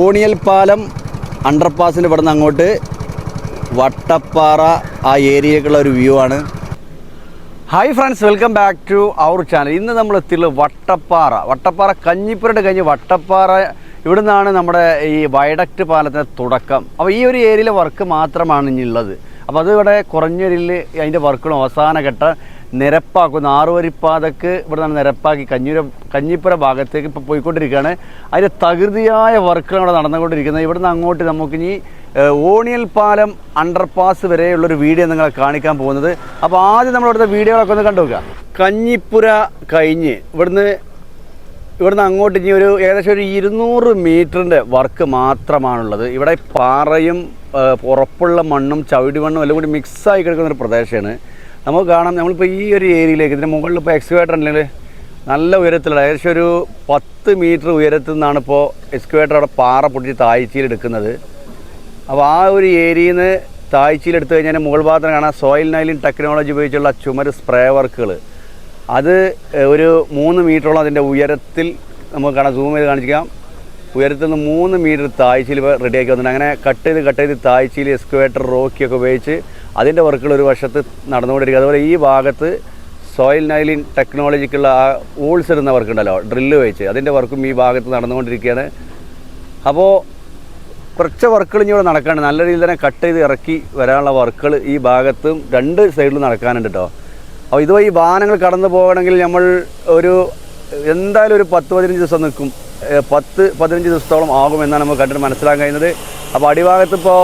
ഓണിയൽ പാലം അണ്ടർപാസിന്റെ ഇവിടെ അങ്ങോട്ട് വട്ടപ്പാറ ആ ഏരിയക്കുള്ള ഒരു വ്യൂ ആണ്. Hi friends welcome back to our channel ഇന്ന് നമ്മൾ എത്തിയുള്ളത് വട്ടപ്പാറ. വട്ടപ്പാറ കഞ്ഞിപ്പുരയുടെ കഴിഞ്ഞ് വട്ടപ്പാറ ഇവിടെ നിന്നാണ് നമ്മുടെ ഈ വയഡക്റ്റ് പാലത്തിന്റെ തുടക്കം. അപ്പോൾ ഈ ഒരു ഏരിയയിലെ വർക്ക് മാത്രമാണ് ഇനി ഉള്ളത്. അപ്പോൾ അത് ഇവിടെ കുറഞ്ഞൊരിൽ അതിന്റെ വർക്കുകളും അവസാന ഘട്ട നിരപ്പാക്കുന്ന ആറുവരിപ്പാതക്ക് ഇവിടെ നിന്ന് നിരപ്പാക്കി കഞ്ഞൂര കഞ്ഞിപ്പുര ഭാഗത്തേക്ക് ഇപ്പോൾ പോയിക്കൊണ്ടിരിക്കുകയാണ്. അതിന്റെ തകൃതിയായ വർക്കുകൾ ഇവിടെ നടന്നുകൊണ്ടിരിക്കുന്നത്. ഇവിടെ നിന്ന് അങ്ങോട്ട് നമുക്കിനി ഓണിയൽ പാലം അണ്ടർപാസ് വരെയുള്ളൊരു വീഡിയോ നിങ്ങളെ കാണിക്കാൻ പോകുന്നത്. അപ്പോൾ ആദ്യം നമ്മൾ ഇവിടുത്തെ വീഡിയോകളൊക്കെ ഒന്ന് കണ്ടു നോക്കുക. കഞ്ഞിപ്പുര കഴിഞ്ഞ് ഇവിടുന്ന് ഇവിടുന്ന് അങ്ങോട്ട് ഇനി ഒരു ഏകദേശം ഒരു ഇരുന്നൂറ് മീറ്ററിന്റെ വർക്ക് മാത്രമാണുള്ളത്. ഇവിടെ പാറയും ഉറപ്പുള്ള മണ്ണും ചവിടി മണ്ണും എല്ലാം കൂടി മിക്സായി കിടക്കുന്ന ഒരു പ്രദേശമാണ്. നമുക്ക് കാണാം നമ്മളിപ്പോൾ ഈ ഒരു ഏരിയയിലേക്ക് ഇതിന്റെ മുകളിൽ ഇപ്പോൾ എക്സ്കവേറ്റർ ഉണ്ടെങ്കിൽ നല്ല ഉയരത്തിലുള്ള ഏകദേശം ഒരു പത്ത് മീറ്റർ ഉയരത്തിൽ നിന്നാണ് ഇപ്പോൾ എക്സ്ക്വേറ്റർ അവിടെ പാറ പൊട്ടി താഴ്ചയിൽ എടുക്കുന്നത്. അപ്പോൾ ആ ഒരു ഏരിയയിൽ നിന്ന് താഴ്ചയിൽ എടുത്തു കഴിഞ്ഞാൽ മുകൾ ഭാഗത്തിന് കാണാം സോയിൽ നൈലിൻ ടെക്നോളജി ഉപയോഗിച്ചുള്ള ചുമര് സ്പ്രേ വർക്കുകൾ അത് ഒരു മൂന്ന് മീറ്ററോളം അതിന്റെ ഉയരത്തിൽ നമുക്ക് കാണാം സൂം ചെയ്ത് കാണിക്കാം ഉയരത്തിൽ നിന്ന് മൂന്ന് മീറ്റർ താഴ്ചയിൽ റെഡിയാക്കി വന്നിട്ടുണ്ട്. അങ്ങനെ കട്ട് ചെയ്ത് കട്ട് ചെയ്ത് താഴ്ചയിൽ എക്സ്ക്വേറ്റർ റോക്കിയൊക്കെ ഉപയോഗിച്ച് അതിന്റെ വർക്കുകൾ ഒരു വശത്ത് നടന്നുകൊണ്ടിരിക്കുക. അതുപോലെ ഈ ഭാഗത്ത് സോയിൽ നൈലിൻ ടെക്നോളജിക്കുള്ള ആ ഊൾസ് ഇടുന്ന വർക്ക് ഉണ്ടല്ലോ ഡ്രില്ല് വെച്ച്. അതിന്റെ വർക്കും ഈ ഭാഗത്ത് നടന്നുകൊണ്ടിരിക്കുകയാണ്. അപ്പോൾ കുറച്ച് വർക്കുകൾ ഇനി ഇവിടെ നടക്കാനുണ്ട്. നല്ല രീതിയിൽ തന്നെ കട്ട് ചെയ്ത് ഇറക്കി വരാനുള്ള വർക്കുകൾ ഈ ഭാഗത്തും രണ്ട് സൈഡിലും നടക്കാനുണ്ട് കേട്ടോ അപ്പോൾ ഇതുവഴി വാഹനങ്ങൾ കടന്നു പോകണമെങ്കിൽ നമ്മൾ ഒരു എന്തായാലും ഒരു പത്ത് പതിനഞ്ച് ദിവസം നിൽക്കും. പത്ത് പതിനഞ്ച് ദിവസത്തോളം ആകും എന്നാണ് നമുക്ക് കണ്ടിട്ട് മനസ്സിലാക്കാൻ കഴിയുന്നത്. അപ്പോൾ അടിഭാഗത്ത് ഇപ്പോൾ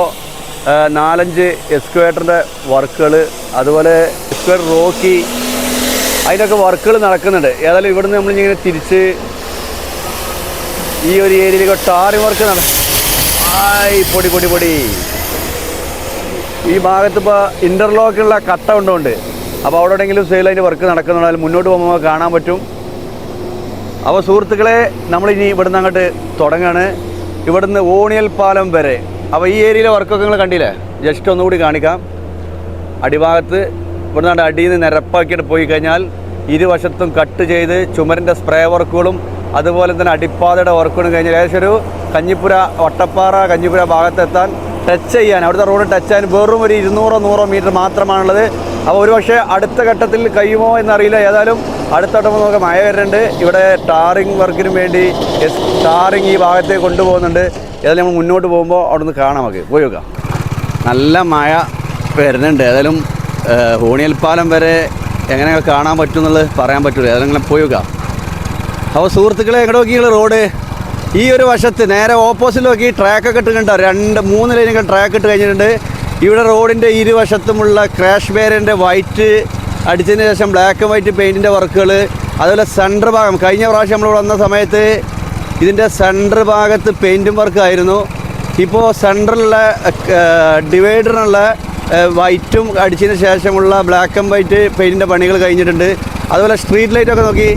നാലഞ്ച് എക്സ്ക്വേറ്ററിന്റെ വർക്കുകൾ അതുപോലെ എക്സ്ക്വേറ്റർ റോക്കി അതിന്റെയൊക്കെ വർക്കുകൾ നടക്കുന്നുണ്ട്. ഏതായാലും ഇവിടുന്ന് നമ്മളിങ്ങനെ തിരിച്ച് ഈ ഒരു ഏരിയയിലേക്ക് ടാറി വർക്ക് നട ആയി പൊടി പൊടി പൊടി. ഈ ഭാഗത്ത് ഇപ്പോൾ ഇന്റർലോക്കുള്ള കട്ട ഉണ്ടോണ്ട്. അപ്പോൾ അവിടെ എവിടെയെങ്കിലും സെയിൽ അതിന്റെ വർക്ക് നടക്കുന്നുണ്ടെങ്കിൽ മുന്നോട്ട് പോകുമ്പോൾ കാണാൻ പറ്റും. അപ്പോൾ സുഹൃത്തുക്കളെ നമ്മളിനി ഇവിടുന്ന് അങ്ങോട്ട് തുടങ്ങാണ്. ഇവിടുന്ന് ഓണിയൽ പാലം വരെ. അപ്പോൾ ഈ ഏരിയയിലെ വർക്കൊക്കെ നിങ്ങൾ കണ്ടില്ലേ? ജസ്റ്റ് ഒന്നുകൂടി കാണിക്കാം. അടിഭാഗത്ത് ഇവിടുന്ന് അടിയിൽ നിന്ന് നിരപ്പാക്കിയിട്ട് പോയി കഴിഞ്ഞാൽ ഇരുവശത്തും കട്ട് ചെയ്ത് ചുമരിന്റെ സ്പ്രേ വർക്കുകളും അതുപോലെ തന്നെ അടിപ്പാതയുടെ വർക്കുകളും കഴിഞ്ഞാൽ ഏകദേശം ഒരു കഞ്ഞിപ്പുര വട്ടപ്പാറ കഞ്ഞിപ്പുര ഭാഗത്തെത്താൻ ടച്ച് ചെയ്യാൻ അവിടുത്തെ റോഡ് ടച്ച് ചെയ്യാൻ വെറും ഒരു ഇരുന്നൂറോ നൂറോ മീറ്റർ മാത്രമാണുള്ളത്. അപ്പോൾ ഒരുപക്ഷെ അടുത്ത ഘട്ടത്തിൽ കഴിയുമോ എന്നറിയില്ല. ഏതായാലും അടുത്ത ഘട്ടം നമുക്ക് മഴ വരുന്നുണ്ട്. ഇവിടെ ടാറിങ് വർക്കിന് വേണ്ടി ടാറിങ് ഈ ഭാഗത്തേക്ക് കൊണ്ടുപോകുന്നുണ്ട്. ഏതായാലും നമ്മൾ മുന്നോട്ട് പോകുമ്പോൾ അവിടെ നിന്ന് കാണാം നമുക്ക്. പോയി നോക്കാം. നല്ല മഴ വരുന്നുണ്ട്. ഏതായാലും ഹോണിയൽപ്പാലം പാലം വരെ എങ്ങനെ കാണാൻ പറ്റും എന്നുള്ളത് പറയാൻ പറ്റില്ല ഏതായാലും ഇങ്ങനെ പോയി നോക്കാം. അപ്പോൾ സുഹൃത്തുക്കളെ എങ്ങോട്ട് നോക്കിയുള്ള റോഡ്? ഈ ഒരു വശത്ത് നേരെ ഓപ്പോസിറ്റ് നോക്കി ട്രാക്കൊക്കെ കണ്ടോ രണ്ട് മൂന്ന് ലൈനൊക്കെ ട്രാക്ക് ഇട്ട് കഴിഞ്ഞിട്ടുണ്ട്. ഇവിടെ റോഡിന്റെ ഇരുവശത്തുമുള്ള ക്രാഷ് ബാരിന്റെ വൈറ്റ് അടിച്ചതിന് ശേഷം ബ്ലാക്ക് ആൻഡ് വൈറ്റ് പെയിന്റിന്റെ വർക്കുകൾ അതുപോലെ സെന്റർ ഭാഗം. കഴിഞ്ഞ പ്രാവശ്യം നമ്മൾ വന്ന സമയത്ത് ഇതിന്റെ സെന്റർ ഭാഗത്ത് പെയിന്റും വർക്ക് ആയിരുന്നു. ഇപ്പോൾ സെന്ററിലുള്ള ഡിവൈഡറിനുള്ള വൈറ്റും അടിച്ചതിന് ശേഷമുള്ള ബ്ലാക്ക് ആൻഡ് വൈറ്റ് പെയിന്റിന്റെ പണികൾ കഴിഞ്ഞിട്ടുണ്ട്. അതുപോലെ സ്ട്രീറ്റ് ലൈറ്റൊക്കെ നോക്കി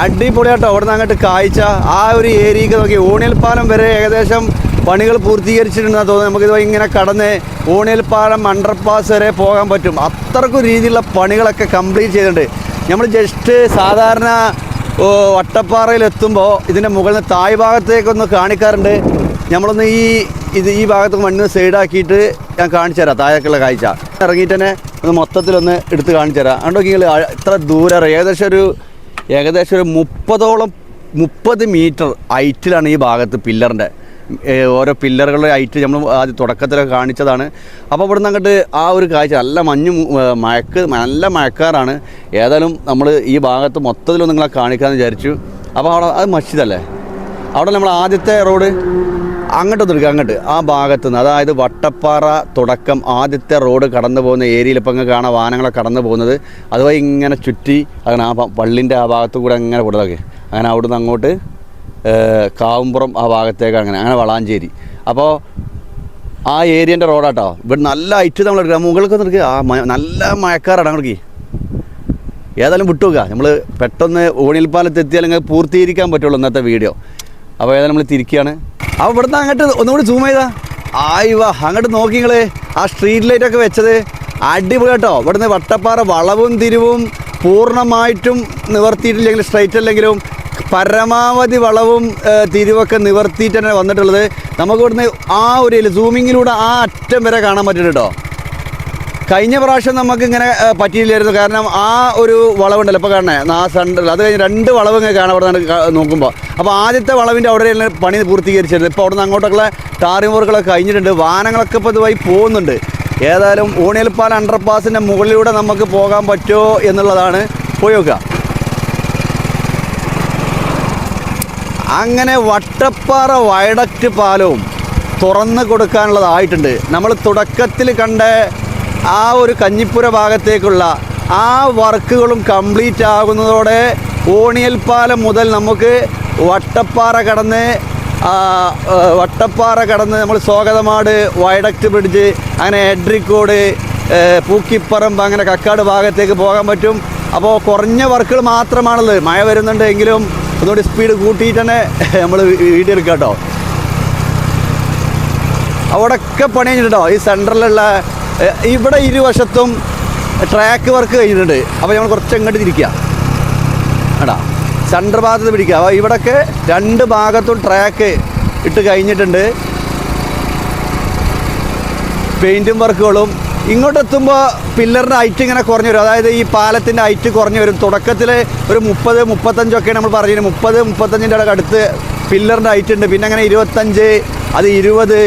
അടിപൊളിയാട്ടോ. അവിടെ നിന്ന് അങ്ങോട്ട് കാഴ്ച ആ ഒരു ഏരിയയ്ക്ക് നോക്കി ഊണിയൽ പാലം വരെ ഏകദേശം പണികൾ പൂർത്തീകരിച്ചിട്ടുണ്ടെന്ന് തോന്നുന്നു നമുക്കിത് ഇങ്ങനെ കടന്ന് ഊണിയൽ പാലം അണ്ടർപാസ് വരെ പോകാൻ പറ്റും. അത്രക്കും രീതിയിലുള്ള പണികളൊക്കെ കംപ്ലീറ്റ് ചെയ്തിട്ടുണ്ട്. നമ്മൾ ജസ്റ്റ് സാധാരണ എത്തുമ്പോൾ ഇതിന്റെ മുകളിൽ നിന്ന് തായ് ഭാഗത്തേക്കൊന്ന് കാണിക്കാറുണ്ട്. നമ്മളൊന്ന് ഈ ഇത് ഈ ഭാഗത്ത് മണ്ണ് സൈഡാക്കിയിട്ട് ഞാൻ കാണിച്ചു തരാം താഴേക്കുള്ള കാഴ്ച. ഇറങ്ങിയിട്ട് തന്നെ ഒന്ന് മൊത്തത്തിലൊന്ന് എടുത്ത് കാണിച്ചു തരാം. അതുകൊണ്ട് നിങ്ങൾ ഇത്ര ദൂരം ഏകദേശം ഒരു ഏകദേശം ഒരു മുപ്പതോളം മുപ്പത് മീറ്റർ ഹൈറ്റിലാണ് ഈ ഭാഗത്ത് പില്ലറിന്റെ ഓരോ പില്ലറുകളുടെ ഹൈറ്റ് നമ്മൾ ആദ്യം തുടക്കത്തിലൊക്കെ കാണിച്ചതാണ്. അപ്പോൾ ഇവിടുന്ന് അങ്ങോട്ട് ആ ഒരു കാഴ്ച നല്ല മഞ്ഞ് മഴക്ക് നല്ല മഴക്കാറാണ് ഏതായാലും നമ്മൾ ഈ ഭാഗത്ത് മൊത്തത്തിലൊന്നും നിങ്ങളെ കാണിക്കാമെന്ന് വിചാരിച്ചു. അപ്പോൾ അവിടെ അത് മസ്ജിദല്ലേ? അവിടെ നമ്മൾ ആദ്യത്തെ റോഡ് അങ്ങോട്ട് എടുക്കുക അങ്ങോട്ട്. ആ ഭാഗത്ത് നിന്ന് അതായത് വട്ടപ്പാറ തുടക്കം ആദ്യത്തെ റോഡ് കടന്നു പോകുന്ന ഏരിയയിൽ ഇപ്പം അങ്ങ് കാണാൻ വാഹനങ്ങളെ കടന്നു പോകുന്നത്. അതുവഴി ഇങ്ങനെ ചുറ്റി അങ്ങനെ ആ പള്ളിന്റെ ആ ഭാഗത്തു കൂടെ അങ്ങനെ കൂടുതലൊക്കെ അങ്ങനെ അവിടുന്ന് അങ്ങോട്ട് കാവുംപുറം ആ ഭാഗത്തേക്ക് അങ്ങനെ അങ്ങനെ വളാഞ്ചേരി. അപ്പോൾ ആ ഏരിയന്റെ റോഡാട്ടോ. ഇവിടെ നല്ല ഐറ്റ് നമ്മൾ എടുക്കുക. മുകളിലൊക്കെ നിൽക്കുക ആ നല്ല മഴക്കാറാണ് അങ്ങോട്ടേക്ക് ഏതായാലും വിട്ടുക നമ്മൾ പെട്ടെന്ന് ഓണിൽപ്പാലത്ത് എത്തിയാൽ നിങ്ങൾക്ക് പൂർത്തീകരിക്കാൻ പറ്റുള്ളൂ ഇന്നത്തെ വീഡിയോ. അപ്പോൾ ഏതായാലും നമ്മൾ തിരിക്കുകയാണ്. അപ്പോൾ ഇവിടുന്ന് അങ്ങോട്ട് ഒന്നുകൂടി സൂം ചെയ്താ. വാ അങ്ങോട്ട് നോക്കി നിങ്ങൾ ആ സ്ട്രീറ്റ് ലൈറ്റൊക്കെ വെച്ചത് അടിപൊളി കേട്ടോ. ഇവിടുന്ന് വട്ടപ്പാറ വളവും തിരിവും പൂർണമായിട്ടും നിവർത്തിയിട്ടില്ലെങ്കിലും സ്ട്രൈറ്റ് അല്ലെങ്കിലും പരമാവധി വളവും തിരിവൊക്കെ നിവർത്തിയിട്ട് തന്നെ വന്നിട്ടുള്ളത് നമുക്ക് ഇവിടുന്ന് ആ ഒരു സൂമിങ്ങിലൂടെ ആ അറ്റം വരെ കാണാൻ പറ്റും കേട്ടോ കഴിഞ്ഞ പ്രാവശ്യം നമുക്ക് ഇങ്ങനെ പറ്റിയില്ലായിരുന്നു. കാരണം ആ ഒരു വളവുണ്ടല്ലോ. ഇപ്പോൾ കാണണേ? ആ സണ്ടർ അത് കഴിഞ്ഞ് രണ്ട് വളവ് ഇങ്ങനെ കാണാം നോക്കുമ്പോൾ അപ്പോൾ ആദ്യത്തെ വളവിന്റെ അവിടെ പണി പൂർത്തീകരിച്ചിരുന്നു. ഇപ്പോൾ അവിടെ നിന്ന് അങ്ങോട്ടൊക്കെ ടാറിംഗ് കഴിഞ്ഞിട്ടുണ്ട്. വാഹനങ്ങളൊക്കെ ഇപ്പോൾ ഇതുമായി പോകുന്നുണ്ട്. ഏതായാലും ഊണിയൽപ്പാൽ അണ്ടർപാസിന്റെ മുകളിലൂടെ നമുക്ക് പോകാൻ പറ്റുമോ എന്നുള്ളതാണ്. പോയി നോക്കുക. അങ്ങനെ വട്ടപ്പാറ വയഡക്റ്റ് പാലവും തുറന്ന് കൊടുക്കാനുള്ളതായിട്ടുണ്ട്. നമ്മൾ തുടക്കത്തിൽ കണ്ട ആ ഒരു കഞ്ഞിപ്പുര ഭാഗത്തേക്കുള്ള ആ വർക്കുകളും കംപ്ലീറ്റ് ആകുന്നതോടെ ഓണിയൽ പാലം മുതൽ നമുക്ക് വട്ടപ്പാറ കടന്ന് വട്ടപ്പാറ കടന്ന് നമ്മൾ സ്വാഗതമാട് വയഡക്റ്റ് ബ്രിഡ്ജ് അങ്ങനെ എഡ്രിക്കോട് പൂക്കിപ്പറമ്പ് അങ്ങനെ കക്കാട് ഭാഗത്തേക്ക് പോകാൻ പറ്റും. അപ്പോൾ കുറഞ്ഞ വർക്കുകൾ മാത്രമാണുള്ളത്. മഴ വരുന്നുണ്ട് എങ്കിലും ഒന്നുകൂടി സ്പീഡ് കൂട്ടിയിട്ട് തന്നെ നമ്മൾ വീട്ടിൽ എടുക്കാം കേട്ടോ. അവിടെയൊക്കെ പണി കഴിഞ്ഞിട്ടുണ്ടോ? ഈ സെന്ററിലുള്ള ഇവിടെ ഇരുവശത്തും ട്രാക്ക് വർക്ക് കഴിഞ്ഞിട്ടുണ്ട്. അപ്പോൾ നമ്മൾ കുറച്ച് എങ്ങോട്ട് തിരിക്കുക എടാ സെന്റർ ഭാഗത്ത് പിടിക്കുക അപ്പോൾ ഇവിടെയൊക്കെ രണ്ട് ഭാഗത്തും ട്രാക്ക് ഇട്ട് കഴിഞ്ഞിട്ടുണ്ട്. പെയിന്റും വർക്കുകളും ഇങ്ങോട്ട് എത്തുമ്പോൾ പില്ലറിന്റെ ഹൈറ്റ് ഇങ്ങനെ കുറഞ്ഞു വരും. അതായത് ഈ പാലത്തിന്റെ ഹൈറ്റ് കുറഞ്ഞു വരും. തുടക്കത്തിൽ ഒരു മുപ്പത് മുപ്പത്തഞ്ചൊക്കെ നമ്മൾ പറഞ്ഞിരുന്നു മുപ്പത് മുപ്പത്തഞ്ചിന്റെ ഇടയ്ക്ക് അടുത്ത് പില്ലറിന്റെ ഹൈറ്റ് ഉണ്ട്. പിന്നെ അങ്ങനെ ഇരുപത്തഞ്ച് അത് ഇരുപത്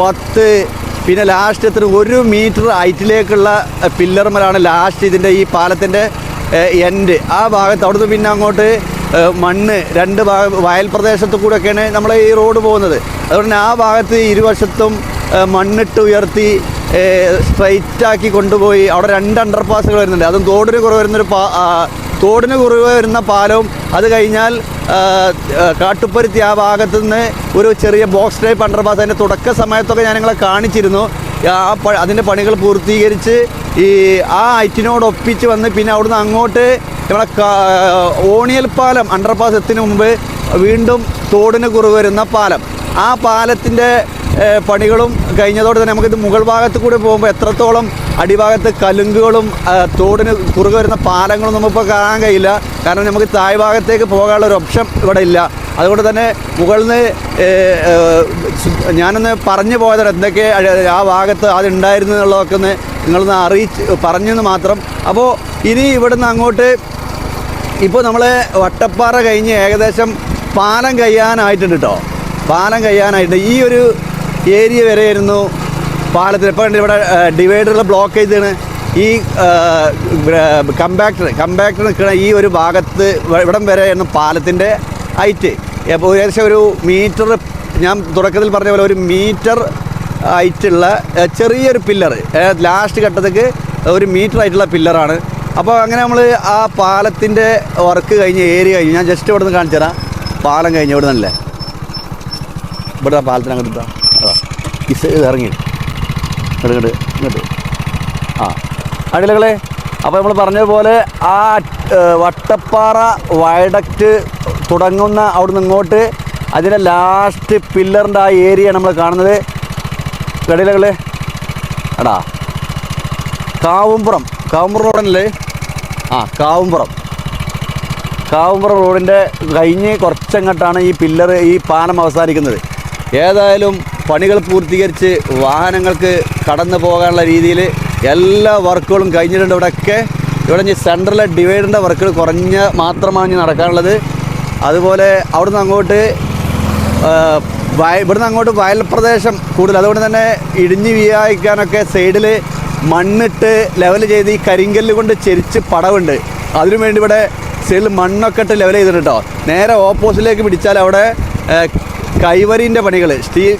പത്ത് പിന്നെ ലാസ്റ്റ് എത്ര? ഒരു മീറ്റർ ഹൈറ്റിലേക്കുള്ള പില്ലർമലാണ് ലാസ്റ്റ് ഇതിന്റെ ഈ പാലത്തിന്റെ എൻഡ് ആ ഭാഗത്ത് അവിടുന്ന് പിന്നെ അങ്ങോട്ട് മണ്ണ് രണ്ട് ഭാഗം വയൽ പ്രദേശത്ത് കൂടെയൊക്കെയാണ് നമ്മൾ ഈ റോഡ് പോകുന്നത്. അതുകൊണ്ട് ആ ഭാഗത്ത് ഇരുവശത്തും മണ്ണിട്ട് ഉയർത്തി സ്ട്രൈറ്റ് ആക്കി കൊണ്ടുപോയി. അവിടെ രണ്ട് അണ്ടർ പാസുകൾ വരുന്നുണ്ട്. അതും തോടിന് കുറവ് വരുന്നൊരു പാ തോടിന് കുറവ് വരുന്ന പാലവും അത് കഴിഞ്ഞാൽ കാട്ടുപ്പരുത്തി ആ ഭാഗത്തു നിന്ന് ഒരു ചെറിയ ബോക്സ് ടൈപ്പ് അണ്ടർ പാസ് അതിന്റെ തുടക്ക സമയത്തൊക്കെ ഞാൻ നിങ്ങളെ കാണിച്ചിരുന്നു. ആ പ- അതിന്റെ പണികൾ പൂർത്തീകരിച്ച് ഈ ആ ഐറ്റിനോട് ഒപ്പിച്ച് വന്ന് പിന്നെ അവിടുന്ന് അങ്ങോട്ട് നമ്മളെ ഓണിയൽ പാലം അണ്ടർ പാസ് എത്തിന് മുമ്പ് വീണ്ടും തോടിന് കുറവ് വരുന്ന പാലം. ആ പാലത്തിന്റെ പണികളും കഴിഞ്ഞതോടെ തന്നെ നമുക്കിത് മുകൾ ഭാഗത്ത് കൂടി പോകുമ്പോൾ എത്രത്തോളം അടിഭാഗത്ത് കലുങ്കുകളും തോടിന് കുറുകെ വരുന്ന പാലങ്ങളും നമുക്കിപ്പോൾ കാണാൻ കഴിയില്ല. കാരണം നമുക്ക് താഴ് ഭാഗത്തേക്ക് പോകാനുള്ള ഒരു ഓപ്ഷൻ ഇവിടെ ഇല്ല. അതുകൊണ്ട് തന്നെ മുകളിൽ നിന്ന് ഞാനൊന്ന് പറഞ്ഞു പോയതാണ് എന്തൊക്കെ ആ ഭാഗത്ത് അതുണ്ടായിരുന്നു എന്നുള്ളതൊക്കെ ഒന്ന് നിങ്ങളൊന്ന് അറിയിച്ച് പറഞ്ഞെന്ന് മാത്രം. അപ്പോൾ ഇനി ഇവിടുന്ന് അങ്ങോട്ട് ഇപ്പോൾ നമ്മൾ വട്ടപ്പാറ കഴിഞ്ഞ് ഏകദേശം പാലം കഴിയാനായിട്ടുണ്ട് കേട്ടോ പാലം കഴിയാനായിട്ട് ഈ ഒരു ഏരിയ വരെയായിരുന്നു പാലത്തിൽ. ഇപ്പോൾ കണ്ട് ഇവിടെ ഡിവൈഡറുകൾ ബ്ലോക്ക് ചെയ്താണ് ഈ കമ്പാക്ടർ കമ്പാക്ടർ നിൽക്കുന്ന ഈ ഒരു ഭാഗത്ത് ഇവ- ഇവിടം വരെയായിരുന്നു പാലത്തിന്റെ ഹൈറ്റ്. അപ്പോൾ ഏകദേശം ഒരു മീറ്റർ ഞാൻ തുടക്കത്തിൽ പറഞ്ഞ പോലെ ഒരു മീറ്റർ ഹൈറ്റുള്ള ചെറിയൊരു പില്ലർ. ലാസ്റ്റ് ഘട്ടത്തേക്ക് ഒരു മീറ്റർ ആയിട്ടുള്ള പില്ലറാണ്. അപ്പോൾ അങ്ങനെ നമ്മൾ ആ പാലത്തിന്റെ വർക്ക് കഴിഞ്ഞ് ഏരിയ കഴിഞ്ഞ് ഞാൻ ജസ്റ്റ് ഇവിടെ നിന്ന് കാണിച്ചു തരാം പാലം കഴിഞ്ഞ് ഇവിടെ നിന്നല്ലേ ഇവിടെ ആ ഇതാ. ഇറങ്ങി. ഇങ്ങോട്ട് ഇങ്ങോട്ട് ആ. അടിലകളെ അപ്പോൾ നമ്മൾ പറഞ്ഞതുപോലെ ആ വട്ടപ്പാറ വയഡക്റ്റ് തുടങ്ങുന്ന അവിടുന്ന് ഇങ്ങോട്ട് അതിന്റെ ലാസ്റ്റ് പില്ലറിന്റെ ആ ഏരിയ നമ്മൾ കാണുന്നത്. കടിലകളെ അടാ കാവുംപുറം. കാവുംപുറം റോഡല്ലേ ആ കാവുംപുറം. കാവുംപുറം റോഡിന്റെ കഴിഞ്ഞ് കുറച്ചങ്ങോട്ടാണ് ഈ പില്ലർ ഈ പാലം അവസാനിക്കുന്നത്. ഏതായാലും പണികൾ പൂർത്തീകരിച്ച് വാഹനങ്ങൾക്ക് കടന്നു പോകാനുള്ള രീതിയിൽ എല്ലാ വർക്കുകളും കഴിഞ്ഞിട്ടുണ്ട്. ഇവിടെയൊക്കെ ഇവിടെ ഇനി സെൻട്രലിലെ ഡിവൈഡറിന്റെ വർക്കുകൾ കുറഞ്ഞ മാത്രമാണ് ഇനി നടക്കാനുള്ളത്. അതുപോലെ അവിടുന്ന് അങ്ങോട്ട് വയ ഇവിടുന്ന് അങ്ങോട്ട് വയൽ പ്രദേശം കൂടുതൽ. അതുകൊണ്ട് തന്നെ ഇടിഞ്ഞ് വീയായിക്കാനൊക്കെ സൈഡിൽ മണ്ണിട്ട് ലെവൽ ചെയ്ത് ഈ കരിങ്കല്ല് കൊണ്ട് ചെരിച്ച് പടവുണ്ട്. അതിനു വേണ്ടി ഇവിടെ സൈഡിൽ മണ്ണൊക്കെ ഇട്ട് ലെവൽ ചെയ്തിട്ടുണ്ട് നേരെ ഓപ്പോസിറ്റിലേക്ക് പിടിച്ചാൽ അവിടെ കൈവരിന്റെ പണികൾ സ്റ്റീൽ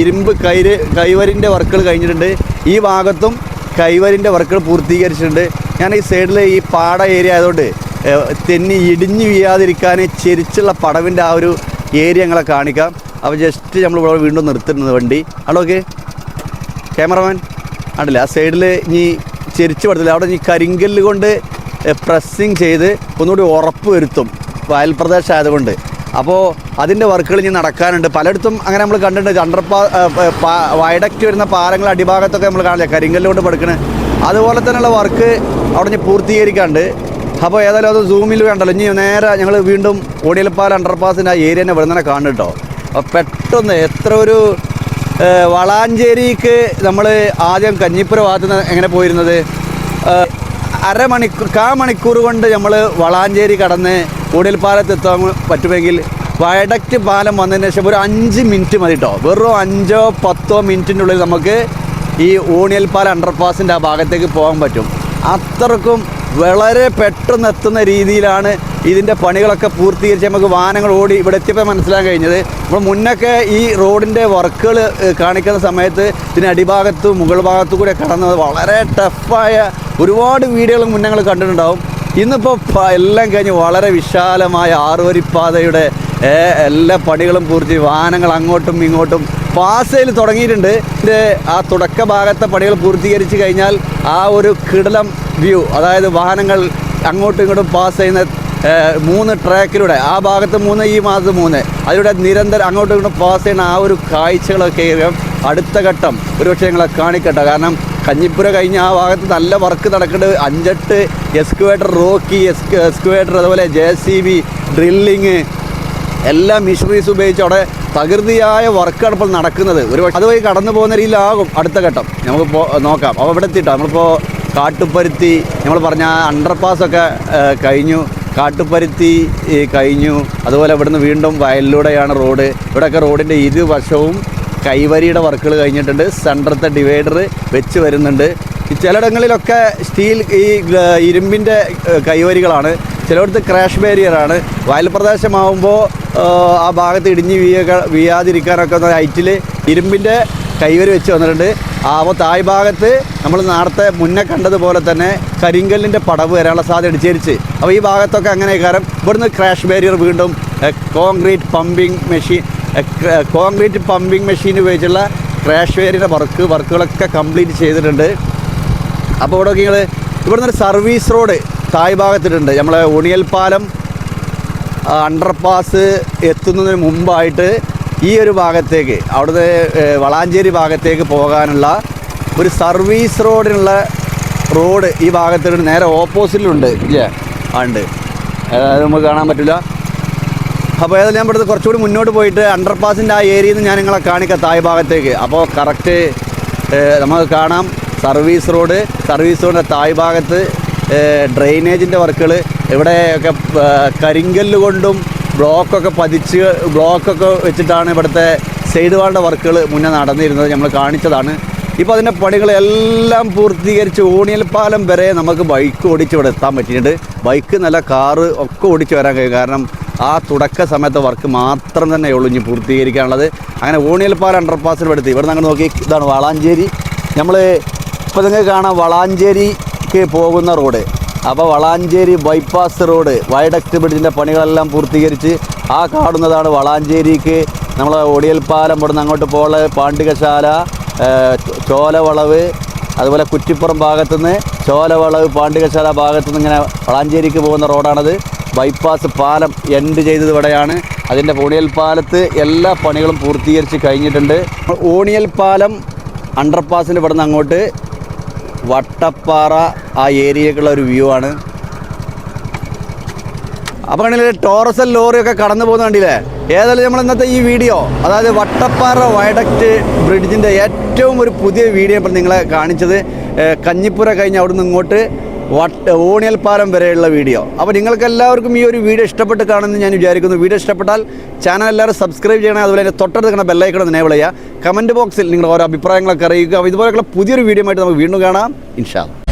ഇരുമ്പ് കൈര് കൈവരിന്റെ വർക്കുകൾ കഴിഞ്ഞിട്ടുണ്ട്. ഈ ഭാഗത്തും കൈവരിന്റെ വർക്കുകൾ പൂർത്തീകരിച്ചിട്ടുണ്ട്. ഞാൻ ഈ സൈഡിൽ ഈ പാട ഏരിയ ആയതുകൊണ്ട് തെന്നി ഇടിഞ്ഞു വീഴാതിരിക്കാൻ ചെരിച്ചുള്ള പടവിന്റെ ആ ഒരു ഏരിയ ഞങ്ങളെ കാണിക്കാം. അപ്പോൾ ജസ്റ്റ് നമ്മൾ ഇവിടെ വീണ്ടും നിർത്തുന്നത് വണ്ടി. Hello okay cameraman. ആണല്ലേ ആ സൈഡിൽ ഇനി ചെരിച്ച് പടത്തില്ല. അവിടെ ഇനി കരിങ്കല്ല് കൊണ്ട് പ്രസ്സിങ് ചെയ്ത് ഒന്നുകൂടി ഉറപ്പ് വരുത്തും. വയൽ ആയതുകൊണ്ട്. അപ്പോൾ അതിന്റെ വർക്കുകൾ ഇനി നടക്കാനുണ്ട്. പലയിടത്തും അങ്ങനെ നമ്മൾ കണ്ടിട്ടുണ്ട്. അണ്ടർ പാ വയഡക്റ്റ് വരുന്ന പാലങ്ങൾ അടിഭാഗത്തൊക്കെ നമ്മൾ കാണില്ല കരിങ്കല്ലുകൊണ്ട് പടുക്കണേ. അതുപോലെ തന്നെയുള്ള വർക്ക് അവിടെ ഇനി പൂർത്തീകരിക്കാണ്ട് അപ്പോൾ ഏതായാലും അത് സൂമിൽ വേണ്ടല്ലോ ഇനി നേരെ ഞങ്ങൾ വീണ്ടും ഓടിയൽപ്പാല അണ്ടർപാസിന്റെ ആ ഏരിയ തന്നെ തന്നെ കാണും കേട്ടോ. അപ്പോൾ പെട്ടെന്ന് എത്ര ഒരു വളാഞ്ചേരിക്ക് നമ്മൾ ആദ്യം കഞ്ഞിപ്പുര ഭാഗത്ത് നിന്ന് എങ്ങനെ പോയിരുന്നത്? അരമണിക്കൂർ കാ മണിക്കൂർ കൊണ്ട് നമ്മൾ വളാഞ്ചേരി കടന്ന് ഓടിയൽപ്പാലത്ത് എത്താൻ പറ്റുമെങ്കിൽ വയഡക്റ്റ് പാലം വന്നതിന് ശേഷം ഒരു അഞ്ച് മിനിറ്റ് മതി കേട്ടോ വെറും അഞ്ചോ പത്തോ മിനിറ്റിന്റെ ഉള്ളിൽ നമുക്ക് ഈ ഓണിയൽപ്പാല അണ്ടർപാസിന്റെ ആ ഭാഗത്തേക്ക് പോകാൻ പറ്റും. അത്രക്കും വളരെ പെട്ടെന്ന് എത്തുന്ന രീതിയിലാണ് ഇതിന്റെ പണികളൊക്കെ പൂർത്തീകരിച്ച് നമുക്ക് വാഹനങ്ങൾ ഓടി ഇവിടെ എത്തിയപ്പോൾ മനസ്സിലാക്കാൻ കഴിഞ്ഞത്. നമ്മൾ മുന്നൊക്കെ ഈ റോഡിന്റെ വർക്കുകൾ കാണിക്കുന്ന സമയത്ത് ഇതിന് അടിഭാഗത്തും മുകൾ ഭാഗത്തും കൂടെ കടന്നത് വളരെ ടഫായ ഒരുപാട് വീഡിയോകൾ മുന്നങ്ങൾ കണ്ടിട്ടുണ്ടാവും. ഇന്നിപ്പോൾ എല്ലാം കഴിഞ്ഞ് വളരെ വിശാലമായ ആറുവരിപ്പാതയുടെ എല്ലാ പണികളും പൂർത്തി വാഹനങ്ങൾ അങ്ങോട്ടും ഇങ്ങോട്ടും പാസയിൽ തുടങ്ങിയിട്ടുണ്ട്. ഇതിന്റെ ആ തുടക്ക ഭാഗത്തെ പണികൾ പൂർത്തീകരിച്ച് കഴിഞ്ഞാൽ ആ ഒരു കിടലം വ്യൂ അതായത് വാഹനങ്ങൾ അങ്ങോട്ടും ഇങ്ങോട്ടും പാസ് ചെയ്യുന്ന മൂന്ന് ട്രാക്കിലൂടെ ആ ഭാഗത്ത് മൂന്ന് ഈ മാസം മൂന്ന് അതിലൂടെ നിരന്തരം അങ്ങോട്ടും ഇങ്ങോട്ടും പാസ് ചെയ്യുന്ന ആ ഒരു കാഴ്ചകളൊക്കെ അടുത്ത ഘട്ടം ഒരുപക്ഷെ ഞങ്ങളെ കാണിക്കട്ടെ. കാരണം കഞ്ഞിപ്പുര കഴിഞ്ഞ ആ ഭാഗത്ത് നല്ല വർക്ക് നടക്കുന്നുണ്ട്. അഞ്ചെട്ട് എസ്കുവേറ്റർ റോക്കി എസ്കുവേറ്റർ അതുപോലെ ജെ സി ബി ഡ്രില്ലിങ് എല്ലാ മിഷനറീസ് ഉപയോഗിച്ച് അവിടെ തകൃതിയായ വർക്കാണ് ഇപ്പോൾ നടക്കുന്നത്. ഒരു അതുവഴി കടന്നു പോകുന്ന രീതിയിലാകും അടുത്ത ഘട്ടം. നമുക്ക് നോക്കാം. അപ്പോൾ ഇവിടെ എത്തിയിട്ടോ? നമ്മളിപ്പോൾ കാട്ടുപരുത്തി നമ്മൾ പറഞ്ഞ അണ്ടർപാസൊക്കെ കഴിഞ്ഞു. കാട്ടുപരുത്തി കഴിഞ്ഞു. അതുപോലെ ഇവിടുന്ന് വീണ്ടും വയലിലൂടെയാണ് റോഡ് ഇവിടെയൊക്കെ റോഡിന്റെ ഇരുവശവും കൈവരിയുടെ വർക്കുകൾ കഴിഞ്ഞിട്ടുണ്ട്. സെന്ററത്തെ ഡിവൈഡർ വെച്ച് വരുന്നുണ്ട്. ചിലയിടങ്ങളിലൊക്കെ സ്റ്റീൽ ഈ ഇരുമ്പിന്റെ കൈവരികളാണ്. ചിലയിടത്ത് ക്രാഷ് ബാരിയറാണ്. വയൽ പ്രദേശമാകുമ്പോൾ ആ ഭാഗത്ത് ഇടിഞ്ഞ് വീഴ വീഴാതിരിക്കാനൊക്കെ ഒന്ന് ഹൈറ്റിൽ ഇരുമ്പിന്റെ കൈവരി വെച്ച് വന്നിട്ടുണ്ട്. അപ്പോൾ തായ് ഭാഗത്ത് നമ്മൾ നേരത്തെ മുന്നേ കണ്ടതുപോലെ തന്നെ കരിങ്കല്ലിന്റെ പടവ് വരാനുള്ള സാധ്യത അടിച്ചേരിച്ച്. അപ്പോൾ ഈ ഭാഗത്തൊക്കെ അങ്ങനെ കാരണം ഇവിടുന്ന് ക്രാഷ് ബാരിയർ വീണ്ടും concrete pumping machine concrete pumping machine ഉപയോഗിച്ചുള്ള ക്രാഷ് വെയറിന്റെ വർക്ക് വർക്കുകളൊക്കെ കംപ്ലീറ്റ് ചെയ്തിട്ടുണ്ട്. അപ്പോൾ ഇവിടെ നിങ്ങൾ ഇവിടെ നിന്നൊരു സർവീസ് റോഡ് തായ് ഭാഗത്തിട്ടുണ്ട്. നമ്മളെ ഉണിയൽ പാലം അണ്ടർപാസ് എത്തുന്നതിന് മുമ്പായിട്ട് ഈ ഒരു ഭാഗത്തേക്ക് അവിടുത്തെ വളാഞ്ചേരി ഭാഗത്തേക്ക് പോകാനുള്ള ഒരു സർവീസ് റോഡിനുള്ള റോഡ് ഈ ഭാഗത്തുണ്ട് നേരെ ഓപ്പോസിറ്റിലുണ്ട്. ഇല്ലേ? ഉണ്ട്. അതായത് നമുക്ക് കാണാൻ പറ്റില്ല. അപ്പോൾ ഏതായാലും ഞാൻ ഇവിടുന്ന് കുറച്ചുകൂടി മുന്നോട്ട് പോയിട്ട് അണ്ടർപാസിന്റെ ആ ഏരിയയിൽ നിന്ന് ഞാൻ നിങ്ങളെ കാണിക്കാം തായ് ഭാഗത്തേക്ക്. അപ്പോൾ കറക്റ്റ് നമുക്ക് കാണാം സർവീസ് റോഡ് സർവീസ് റോഡിന്റെ തായ് ഭാഗത്ത് ഡ്രെയിനേജിന്റെ വർക്കുകൾ ഇവിടെയൊക്കെ ഒക്കെ കരിങ്കല്ല് കൊണ്ടും ബ്ലോക്കൊക്കെ പതിച്ച് ബ്ലോക്കൊക്കെ വെച്ചിട്ടാണ് ഇവിടുത്തെ സൈഡ് വാളിന്റെ വർക്കുകൾ മുന്നേ നടന്നിരുന്നത്. നമ്മൾ കാണിച്ചതാണ്. ഇപ്പോൾ അതിന്റെ പണികളെല്ലാം പൂർത്തീകരിച്ച് ഊണിയൽ പാലം വരെ നമുക്ക് ബൈക്ക് ഓടിച്ച് ഇവിടെ എത്താൻ പറ്റിയിട്ടുണ്ട്. ബൈക്ക് നല്ല കാറ് ഒക്കെ ഓടിച്ച് വരാൻ കഴിയും. കാരണം ആ തുടക്ക സമയത്തെ വർക്ക് മാത്രം തന്നെ ഉള്ളൂ ഇനി പൂർത്തീകരിക്കാനുള്ളത്. അങ്ങനെ ഊണിയൽ പാലം അണ്ടർപാസിൽ എടുത്ത് ഇവിടെ നിന്ന് നോക്കി ഇതാണ് വളാഞ്ചേരി. നമ്മൾ ഇപ്പോൾ നിങ്ങൾക്ക് കാണാം വളാഞ്ചേരിക്ക് പോകുന്ന റോഡ്. അപ്പോൾ വളാഞ്ചേരി ബൈപ്പാസ് റോഡ് വയഡക്ട് ബ്രിഡ്ജിന്റെ പണികളെല്ലാം പൂർത്തീകരിച്ച് ആ കാണുന്നതാണ് വളാഞ്ചേരിക്ക്. നമ്മൾ ഒടിയൽപ്പാലം പാലം ഇവിടുന്ന് അങ്ങോട്ട് പോൾ പാണ്ഡികശാല ചോലവളവ് അതുപോലെ കുറ്റിപ്പുറം ഭാഗത്തുനിന്ന് ചോലവളവ് പാണ്ഡികശാല ഭാഗത്തുനിന്ന് ഇങ്ങനെ വളാഞ്ചേരിക്ക് പോകുന്ന റോഡാണത്. ബൈപ്പാസ് പാലം എൻഡ് ചെയ്തത് ഇവിടെയാണ്. അതിന്റെ ഓണിയൽ പാലത്ത് എല്ലാ പണികളും പൂർത്തീകരിച്ച് കഴിഞ്ഞിട്ടുണ്ട്. ഓണിയൽ പാലം അണ്ടർപാസിന്റെ ഇവിടുന്ന് അങ്ങോട്ട് വട്ടപ്പാറ ആ ഏരിയക്കുള്ള ഒരു വ്യൂ ആണ്. അപ്പോൾ കണ്ടില്ലേ ടോറസൽ ലോറിയൊക്കെ കടന്നു പോകുന്ന കണ്ടില്ലേ? ഏതായാലും നമ്മൾ ഇന്നത്തെ ഈ വീഡിയോ അതായത് വട്ടപ്പാറ വയഡക്റ്റ് ബ്രിഡ്ജിന്റെ ഏറ്റവും ഒരു പുതിയ വീഡിയോ ഇപ്പോൾ നിങ്ങളെ കാണിച്ചത്. കഞ്ഞിപ്പുര കഴിഞ്ഞ് അവിടുന്ന് ഇങ്ങോട്ട് വട്ട ഓണിയൽ വരെയുള്ള വീഡിയോ. അപ്പോൾ നിങ്ങൾക്ക് എല്ലാവർക്കും ഈ ഒരു വീഡിയോ ഇഷ്ടപ്പെട്ട് കാണുമെന്ന് ഞാൻ വിചാരിക്കുന്നു. വീഡിയോ ഇഷ്ടപ്പെട്ടാൽ ചാനൽ എല്ലാവരും സബ്സ്ക്രൈബ് ചെയ്യണം അതുപോലെ തന്നെ തൊട്ടടുത്ത് നിൽക്കുന്ന ബെല്ലൈക്കണം എനേബിൾ ചെയ്യുക. കമന്റ് ബോക്സിൽ നിങ്ങളുടെ ഓരോ അഭിപ്രായങ്ങളൊക്കെ അറിയിക്കുക. അപ്പോൾ ഇതുപോലെയുള്ള പുതിയൊരു വീഡിയോ ആയിട്ട് നമുക്ക് വീണ്ടും കാണാം. ഇൻഷാ അല്ലാ.